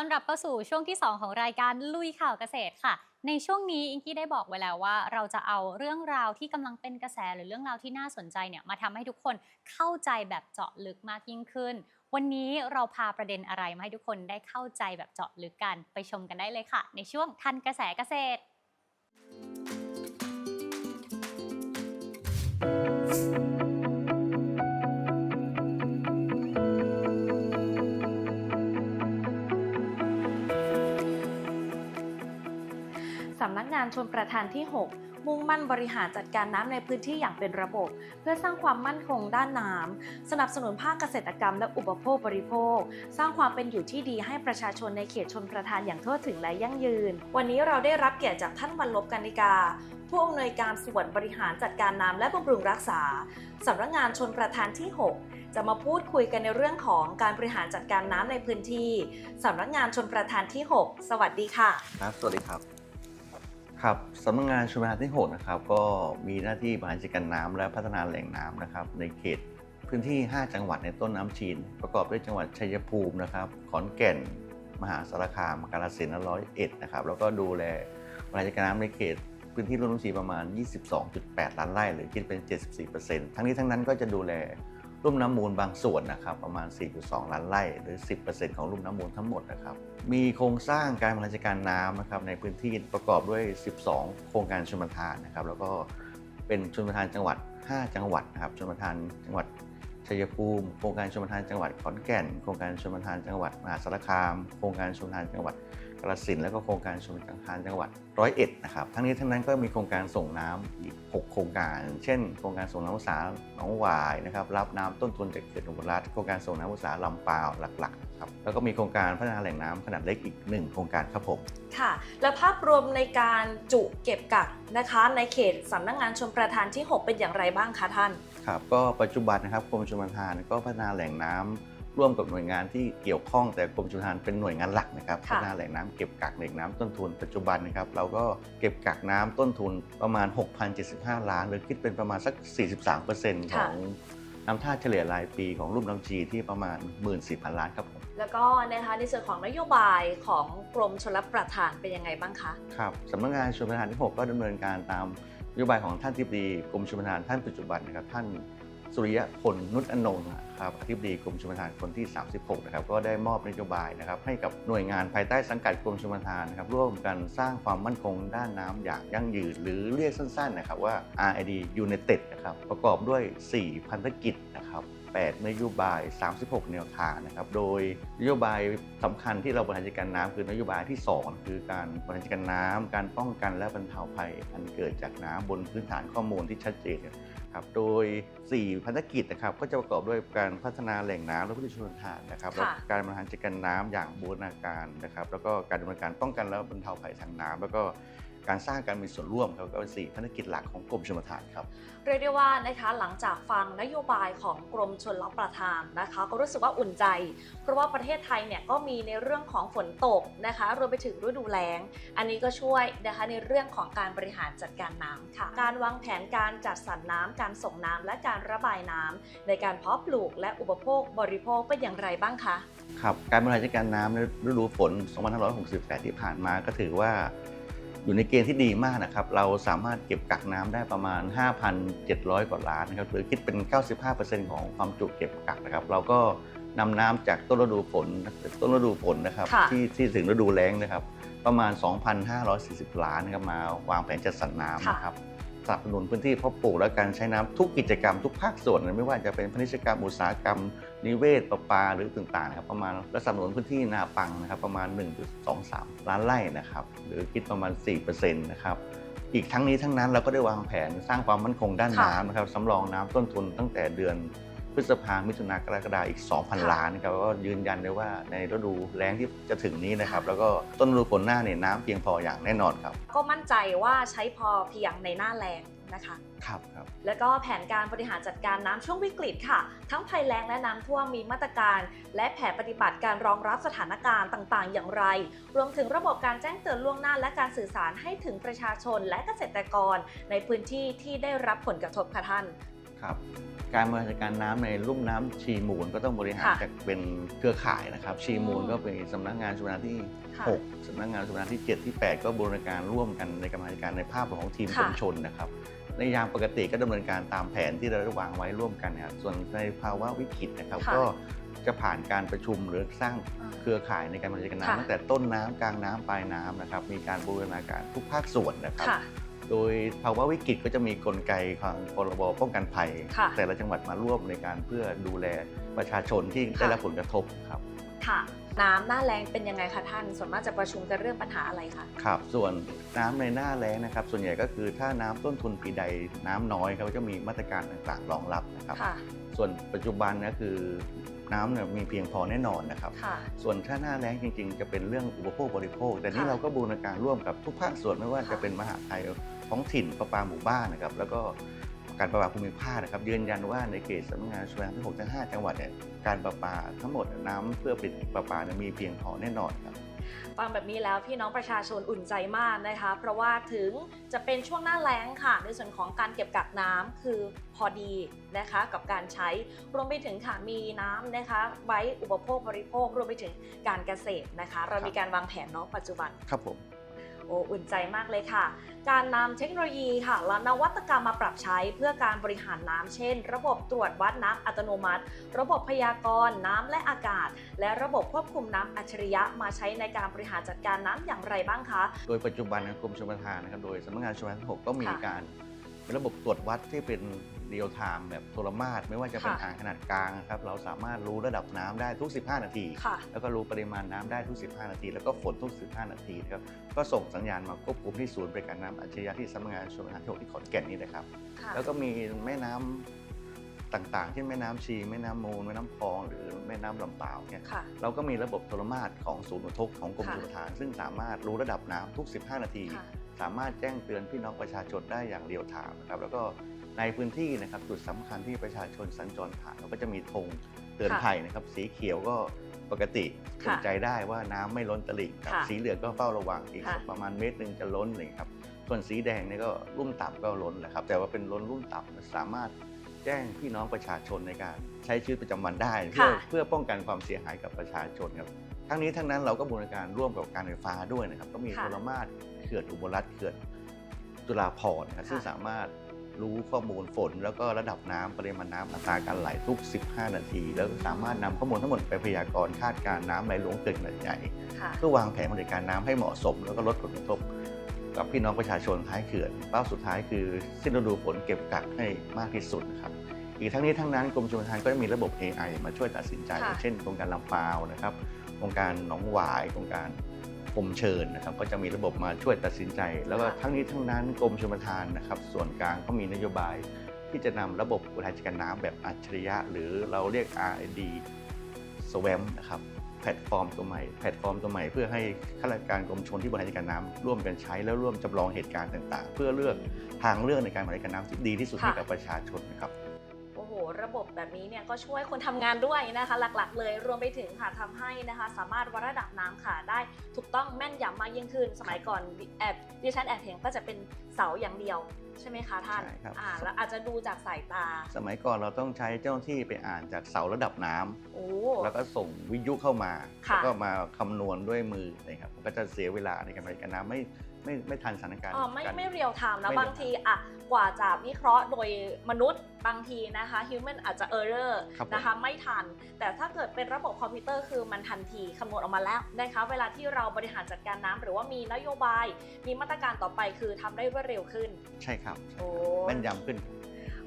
ต้อนรับเข้าสู่ช่วงที่ 2 ของรายการลุยข่าวเกษตรค่ะ ในช่วงนี้อิงกี้ได้บอกไว้แล้วว่า เราจะเอาเรื่องราวที่กำลังเป็นกระแสหรือเรื่องราวที่น่าสนใจเนี่ยมาทำให้ทุกคนเข้าใจแบบเจาะลึกมากยิ่งขึ้น วันนี้เราพาประเด็นอะไรมาให้ทุกคนได้เข้าใจแบบเจาะลึกกันไปชมกันได้เลยค่ะ ในช่วงทันกระแสเกษตรำนักงานชนประทานที่ 6 มุ่งมั่นบริหารจัดการน้ำในพื้นที่อย่างเป็นระบบ เพื่อสร้างความมั่นคงด้านน้ำสนับสนุนภาคเกษตรกรรมและอุปโภคบริโภค สร้างความเป็นอยู่ที่ดีให้ประชาชนในเขตชนประทานอย่างทั่วถึงและยั่งยืน วันนี้เราได้รับเกียรติจากท่านวันลบกันนิกาผู้อำนวยการส่วนบริหารจัดการน้ำและบำรุงรักษาสำนักงานชนประทานที่ 6 จะมาพูดคุยกันในเรื่องของการบริหารจัดการน้ำในพื้นที่สำนักงานชนประทานที่ 6 สวัสดีค่ะ ครับ สวัสดีครับ ครับสำนักงานชลประทานที่ 6 นะครับ ก็มีหน้าที่บริหารจัดการน้ำและพัฒนาแหล่งน้ำนะครับ ในเขตพื้นที่ 5 จังหวัดในต้นน้ำชีน ประกอบด้วยจังหวัดชัยภูมินะครับ ขอนแก่น มหาสารคาม กาฬสินธุ์และร้อยเอ็ดนะครับ แล้วก็ดูแลบริหารจัดการน้ำในเขตพื้นที่รุ่มน้ำชีประมาณ 22.8 ล้านไร่หรือคิดเป็น 74%ทั้งนี้ทั้งนั้นก็จะดูแล รุ่มน้ำมูลบางส่วนนะครับประมาณ 4.2 ล้านไร่หรือ 10%ของรุ่มน้ำมูลทั้งหมดนะครับมีโครงสร้างการบริหารจัดการน้ำนะครับในพื้นที่ประกอบด้วย 12 โครงการชลประทานนะครับแล้วก็เป็นชลประทานจังหวัด 5 จังหวัดนะครับชลประทานจังหวัดชัยภูมิโครงการชลประทานจังหวัดขอนแก่น โครงการชลประทานจังหวัดมหาสารคาม โครงการชลประทานจังหวัด กาฬสินธุ์และก็โครงการชลประทานจังหวัดร้อยเอ็ดนะครับทั้งนี้ทั้งนั้นก็มีโครงการส่งน้ำอีก 6 โครงการ เช่น โครงการส่งน้ำอุตสาหหนองหวายนะครับรับน้ำต้นทุนจากเขื่อนอุบลรัฐโครงการส่งน้ำอุตสาหลำปาวหลักๆครับแล้วก็มีโครงการพัฒนาแหล่งน้ำขนาดเล็กอีก 1 โครงการครับผมค่ะ และภาพรวมในการจุเก็บกักนะคะ ในเขตสำนักงานชมประทานที่ 6 เป็นอย่างไรบ้างคะท่านครับก็ปัจจุบันนะครับกรมชลประทานก็พัฒนาแหล่งน้ำ ร่วมกับหน่วยงานที่เกี่ยวข้องแต่กรมชลประทานเป็นหน่วยงานหลักนะครับพัค่ะ ฒนาแหล่งน้ำเก็บกักแหล่งน้ำต้นทุนปัจจุบันนะครับเราก็เก็บกักน้ำต้นทุนประมาณ 6,075 ล้าน หรือคิดเป็นประมาณสัก 43%ของน้ำท่าเฉลี่ยรายปีของรุ่มน้ำจีที่ประมาณ 14,000 ล้านครับผม แล้วก็นะคะในส่วนของนโยบายของกรมชลประทานเป็นยังไงบ้างคะ ครับสำนักงานชลประทานที่ 6 ก็ดำเนินการตามนโยบายของท่านทิบดีกรมชลประทานท่านปัจจุบันนะครับท่าน สุริยะพลนุชอนงค์ครับอธิบดีกรมชลประทานคนที่ 36 นะครับ ก็ได้มอบนโยบายนะครับ ให้กับหน่วยงานภายใต้สังกัดกรมชลประทานนะครับ ร่วมกันสร้างความมั่นคงด้านน้ำอย่างยั่งยืน หรือเรียกสั้นๆนะครับว่า RID United นะครับ ประกอบด้วย 4 พันธกิจ 8 นโยบาย 36 แนวทางนะครับ โดยนโยบายสำคัญที่เราบริหารจัดการน้ำคือนโยบายที่ 2 คือการบริหารจัดการน้ำการป้องกันและบรรเทาภัยอันเกิดจากน้ำบนพื้นฐานข้อมูลที่ชัดเจนครับ โดย 4 พันธกิจนะครับก็จะประกอบด้วยการพัฒนาแหล่งน้ำและพื้นที่ชลประทานนะครับค่ะแล้วการบริหารจัดการน้ำอย่างบูรณาการนะครับ แล้วก็การดำเนินการป้องกันและบรรเทาภัยทางน้ำแล้วก็ การสร้างการมีส่วนร่วมครับก็เป็น4พันธกิจหลักของกรมชลประทานครับเรียกได้ว่านะคะหลังจากฟังนโยบายของกรมชลประทานนะคะ ก็รู้สึกว่าอุ่นใจ เพราะว่าประเทศไทยเนี่ยก็มีในเรื่องของฝนตกนะคะรวมไปถึงฤดูแล้ง อันนี้ก็ช่วยนะคะในเรื่องของการบริหารจัดการน้ำค่ะ การวางแผนการจัดสรรน้ำการส่งน้ำและการระบายน้ำในการเพาะปลูกและอุปโภคบริโภคเป็นอย่างไรบ้างคะครับการบริหารจัดการน้ำในฤดูฝน 2568 ที่ผ่านมาก็ถือว่า อยู่ในเกณฑ์ที่ดีมากนะครับ เราสามารถเก็บกักน้ำได้ประมาณ 5,700 กว่าล้านนะครับหรือคิดเป็น 95%ของความจุเก็บกักนะครับ เราก็นำน้ำจากต้นฤดูฝนต้นฤดูฝนนะครับค่ะที่ที่ถึงฤดูแล้งนะครับ ประมาณ 2,540 ล้านนะครับมาวางแผนจัดสรรน้ำนะครับ สนับสนุนพื้นที่เพาะปลูกและการใช้น้ำทุกกิจกรรมทุกภาคส่วนไม่ว่าจะเป็นพาณิชกรรมอุตสาหกรรม นิเวศประปาหรือต่างๆนะครับประมาณและสนับสนุนพื้นที่นาปังนะครับประมาณ 1.23 ล้านไร่นะครับหรือคิดประมาณ 4%นะครับอีกทั้งนี้ทั้งนั้นเราก็ได้วางแผนสร้างความมั่นคงด้านน้ำนะครับสำรองน้ำต้นทุนตั้งแต่เดือน ฤษภามิถุนากรกฎาคมอีก 2,000 ล้านนะครับก็ยืนยันได้ว่าในฤดูแล้งที่จะถึงนี้นะครับ แล้วก็ต้นฤดูฝนหน้าเนี่ยน้ำเพียงพออย่างแน่นอนครับ ก็มั่นใจว่าใช้พอเพียงในหน้าแล้งนะคะครับครับแล้วก็แผนการบริหารจัดการน้ำช่วงวิกฤตค่ะ ทั้งภัยแล้งและน้ำท่วมมีมาตรการ และแผนปฏิบัติการรองรับสถานการณ์ต่างๆ อย่างไร รวมถึงระบบการแจ้งเตือนล่วงหน้า และการสื่อสารให้ถึงประชาชนและเกษตรกร ในพื้นที่ที่ได้รับผลกระทบค่ะท่าน ครับการบริหารจัดการน้ำในลุ่มน้ำชีมูลก็ต้องบริหารค่ะจากเป็นเครือข่ายนะครับ ชีมูลอืมก็เป็นสำนักงานชลประทานที่ค่ะ6สำนักงานชลประทานที่ 7 ที่ 8 ก็บริการร่วมกันในการบริหารจัดการในภาพของทีมค่ะชุมชนนะครับ ในยามปกติก็ดำเนินการตามแผนที่เราได้วางไว้ร่วมกันนะครับส่วนในภาวะวิกฤตนะครับค่ะก็จะผ่านการประชุมหรือสร้างอ่าเครือข่ายในการบริหารจัดการค่ะน้ำตั้งแต่ต้นน้ำกลางน้ำปลายน้ำนะครับมีการบูรณาการทุกภาคส่วนนะครับค่ะ โดยภาวะวิกฤตก็จะมีกลไกของพรบป้องกันภัย ค่ะแต่ละจังหวัดมาร่วมในการเพื่อดูแลประชาชนที่ค่ะ ได้รับผลกระทบครับค่ะ น้ำหน้าแรงเป็นยังไงคะท่าน ส่วนมากจะประชุมกันเรื่องปัญหาอะไรคะ ครับ ส่วนน้ำในหน้าแล้งนะครับ ส่วนใหญ่ก็คือถ้าน้ำต้นทุนปีใดน้ำน้อยครับก็จะมีมาตรการต่างๆรองรับนะครับ ค่ะ ส่วนปัจจุบันก็คือน้ำเนี่ยมีเพียงพอแน่นอนนะครับ ค่ะ ส่วนถ้าหน้าแล้งจริงๆ จะเป็นเรื่องอุปโภคบริโภค แต่นี่ค่ะเราก็บูรณาการร่วมกับทุกภาคส่วนไม่ว่าค่ะจะเป็นมหาดไทย ท้องถิ่นประปาหมู่บ้านนะครับแล้วก็การประปาภูมิภาคนะครับยืนยันว่าในเขตสำนักงานชลประทานทั้งหกทั้งห้าจังหวัดเนี่ยการประปาทั้งหมดน้ำเพื่อผลิตประปาเนี่ยมีเพียงพอแน่นอนครับฟังแบบนี้แล้วพี่น้องประชาชนอุ่นใจมากนะคะ เพราะว่าถึงจะเป็นช่วงหน้าแล้งค่ะ ในส่วนของการเก็บกักน้ำคือพอดีนะคะกับการใช้รวมไปถึงค่ะมีน้ำนะคะไว้อุปโภคบริโภครวมไปถึงการเกษตรนะคะ เรามีการวางแผนเนาะปัจจุบันครับผม โอ้อุ่นใจมากเลยค่ะ การนำเทคโนโลยีค่ะและนวัตกรรมมาปรับใช้เพื่อการบริหารน้ำเช่น ระบบตรวจวัดน้ำอัตโนมัติ ระบบพยากรณ์น้ำและอากาศ และระบบควบคุมน้ำอัจฉริยะมาใช้ในการบริหารจัดการน้ำอย่างไรบ้างคะ โดยปัจจุบันกรมชลประทานนะครับ โดยสำนักงานชลประทานทั้งหกก็มีค่ะ การ เป็นระบบตรวจวัดที่เป็นเรียลไทม์แบบโทรมาตรไม่ว่าจะเป็นค่ะอ่างขนาดกลางนะครับเราสามารถรู้ระดับน้ำได้ทุก 15 นาทีค่ะแล้วก็รู้ปริมาณน้ำได้ทุก 15 นาที แล้วก็ฝนทุก 15 นาทีนะครับก็ส่งสัญญาณมาควบคุมที่ศูนย์บริการน้ำอัจฉริยะที่สำนักงานชลประทานที่หกที่ขอนแก่นนี่นะครับค่ะแล้วก็มีแม่น้ำต่างๆเช่นแม่น้ำชีแม่น้ำมูลแม่น้ำพอง หรือแม่น้ำลำเปล่าวเนี่ยค่ะเราก็มีระบบโทรมาตรของศูนย์อุทกของกรมค่ะชลประทาน ซึ่งสามารถรู้ระดับน้ำทุก 15 นาทีค่ะ สามารถแจ้งเตือนพี่น้องประชาชนได้อย่างเรียลไทม์นะครับแล้วก็ในพื้นที่นะครับจุดสำคัญที่ประชาชนสัญจรผ่านเราก็จะมีธงเตือนค่ะภัยนะครับสีเขียวก็ปกติค่ะสนใจได้ว่าน้ำไม่ล้นตลิ่งครับค่ะสีเหลืองก็เฝ้าระวังอีกค่ะประมาณเมตรหนึ่งจะล้นเลยครับส่วนสีแดงเนี่ยก็รุ่มต่ำก็ล้นแหละครับ แต่ว่าเป็นล้นรุ่มต่ำสามารถแจ้งพี่น้องประชาชนในการใช้ชีวิตประจำวันได้ เพื่อค่ะเพื่อป้องกันความเสียหายกับประชาชนครับทั้งนี้ทั้งนั้นเราก็บูรณาการร่วมกับการไฟฟ้าด้วยนะครับ ก็มีค่ะโทรมาตร เขื่อนอุบลรัฐเขื่อนจุฬาภรณ์นะครับค่ะซึ่งสามารถรู้ข้อมูลฝน แล้วก็ระดับน้ำปริมาณน้ำอัตราการไหลทุก 15 นาที แล้วสามารถนำข้อมูลทั้งหมดไปพยากรณ์คาดการณ์น้ำไหลหลวงเกิดขนาดใหญ่ค่ะเพื่อวางแผนบริการน้ำให้เหมาะสม แล้วก็ลดผลกระทบ กับพี่น้องประชาชนท้ายเขื่อนเป้าสุดท้ายคือสิ้นฤดูฝนเก็บกักให้มากที่สุดนะครับอีกทั้งนี้ทั้งนั้นกรมชลประทานก็จะมีระบบ AI มาช่วยตัดสินใจค่ะเช่นโครงการลำปาวนะครับโครงการหนองหวายโครงการพ รมเชิญนะครับก็จะมีระบบมาช่วยตัดสินใจ แล้วก็ทั้งนี้ทั้งนั้นกรมชลประทานนะครับส่วนกลางก็มีนโยบาย ที่จะนำระบบบริหารจัดการน้ำแบบอัจฉริยะ หรือเราเรียก R&D SWAM นะครับแพลตฟอร์มตัวใหม่แพลตฟอร์มตัวใหม่เพื่อให้ข้าราชการกรมชลที่บริหารจัดการน้ำร่วมกันใช้แล้วร่วมจำลองเหตุการณ์ต่าง ๆ เพื่อเลือกทางเลือกในการบริหารจัดการน้ำที่ดีที่สุดค่ะให้กับประชาชนนะครับโอ้โห ระบบแบบนี้เนี่ยก็ช่วยคนทำงานด้วยนะคะ หลักๆ เลยรวมไปถึงค่ะทำให้นะคะ สามารถวัดระดับน้ำค่ะได้ถูกต้องแม่นยำมากยิ่งขึ้น สมัยก่อนแอบดิฉันแอบเห็นก็จะเป็นเสาอย่างเดียวใช่ไหมคะท่านใช่ครับ อ่าแล้วอาจจะดูจากสายตา สมัยก่อนเราต้องใช้เจ้าหน้าที่ไปอ่านจากเสาระดับน้ำโอ้ แล้วก็ส่งวิทยุเข้ามา ค่ะ แล้วก็มาคำนวณด้วยมือนะครับมันก็จะเสียเวลาในการบริหารจัดการน้ำไม่ ไม่ไม่ทันสถานการณ์อ๋อไม่กัน ไม่เรียลไทม์นะ ไม่บางทีอะกว่าจะวิเคราะห์โดยมนุษย์บางทีนะคะ human อาจจะ error ครับผม นะคะไม่ทัน แต่ถ้าเกิดเป็นระบบคอมพิวเตอร์คือมันทันทีคำนวณออกมาแล้วนะคะเวลาที่เราบริหารจัดการน้ำหรือว่ามีนโยบาย มีมาตรการต่อไปคือทำได้รวดเร็วขึ้น ใช่ครับโอ้แม่นยำขึ้น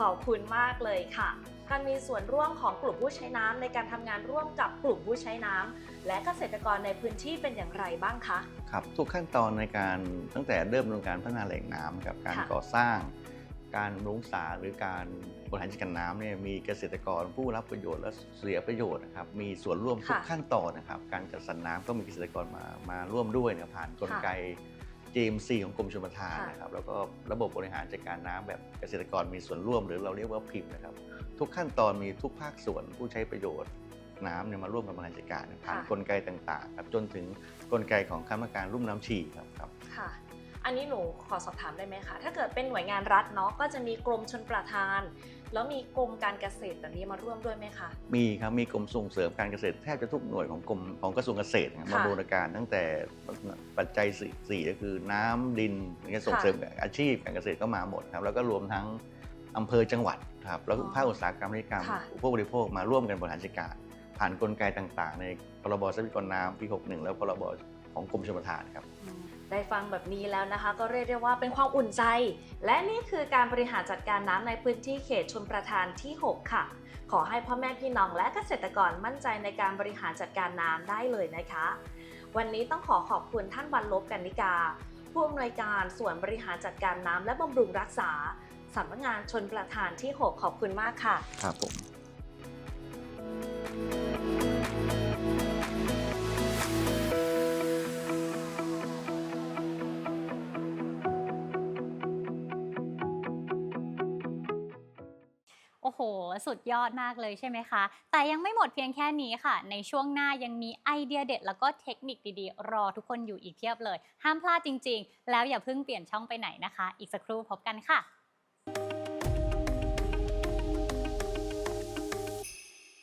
ขอบคุณมากเลยค่ะ การมีส่วนร่วมของกลุ่มผู้ใช้น้ำในการทำงานร่วมกับกลุ่มผู้ใช้น้ำและเกษตรกรในพื้นที่เป็นอย่างไรบ้างคะครับทุกขั้นตอนในการตั้งแต่เริ่มดำเนินการพัฒนาแหล่งน้ำกับการค่ะก่อสร้าง การรุ้งสาหรือการบริหารจัดการน้ำเนี่ยมีเกษตรกรผู้รับประโยชน์และเสียประโยชน์นะครับมีส่วนร่วมทุกค่ะขั้นตอนนะครับการจัดสรรน้ำก็มีเกษตรกรมามาร่วมด้วยนะผ่านกลไก GMC ของกรมชลประทานค่ะนะครับแล้วก็ระบบบริหารจัดการน้ำแบบเกษตรกรมีส่วนร่วม หรือเราเรียกว่าพิมพ์นะครับ ทุกขั้นตอนมีทุกภาคส่วนผู้ใช้ประโยชน์น้ำเนี่ยมาร่วมกันบริหารจัดการผ่านกลไกต่างๆครับจนถึงกลไกของคณะกรรมการรุ่มน้ำชีครับครับค่ะอันนี้หนูขอสอบถามได้ไหมคะ ถ้าเกิดเป็นหน่วยงานรัฐเนาะก็จะมีกรมชนประทาน แล้วมีกรมการเกษตรแบบนี้มาร่วมด้วยไหมคะ มีครับ มีกรมส่งเสริมการเกษตรแทบจะทุกหน่วยของกรมของกระทรวงเกษตรนะครับมาค่ะบูรณาการตั้งแต่ปัจจัยสี่สี่ก็คือน้ำดินอย่างเงี้ยส่งค่ะเสริมอาชีพการเกษตรก็มาหมดครับแล้วก็รวมทั้งอำเภอจังหวัดครับแล้วก็อ๋อภาคอุตสาหกรรมนิกรรมค่ะอุปโภคบริโภคมาร่วมกันบริหารจัดการผ่านกลไกต่างๆ ในพรบทรัพยากรน้ำปี 61 แล้วพรบของกรมชลประทานครับ ได้ฟังแบบนี้แล้วนะคะ ก็เรียกได้ว่าเป็นความอุ่นใจ และนี่คือการบริหารจัดการน้ำในพื้นที่เขตชนประทานที่ 6 ค่ะ ขอให้พ่อแม่พี่น้องและเกษตรกรมั่นใจในการบริหารจัดการน้ำได้เลยนะคะ วันนี้ต้องขอขอบคุณท่านวันลบกันนิกา ผู้อำนวยการส่วนบริหารจัดการน้ำและบำรุงรักษาสำนักงานชนประทานที่ 6 ขอบคุณมากค่ะ ครับผม โอ้โห สุดยอดมากเลยใช่ไหมคะ แต่ยังไม่หมดเพียงแค่นี้ค่ะ ในช่วงหน้ายังมีไอเดียเด็ด แล้วก็เทคนิคดีๆ รอทุกคนอยู่อีกเพียบเลย ห้ามพลาดจริง ๆ แล้วอย่าเพิ่งเปลี่ยนช่องไปไหนนะคะ อีกสักครู่พบกันค่ะ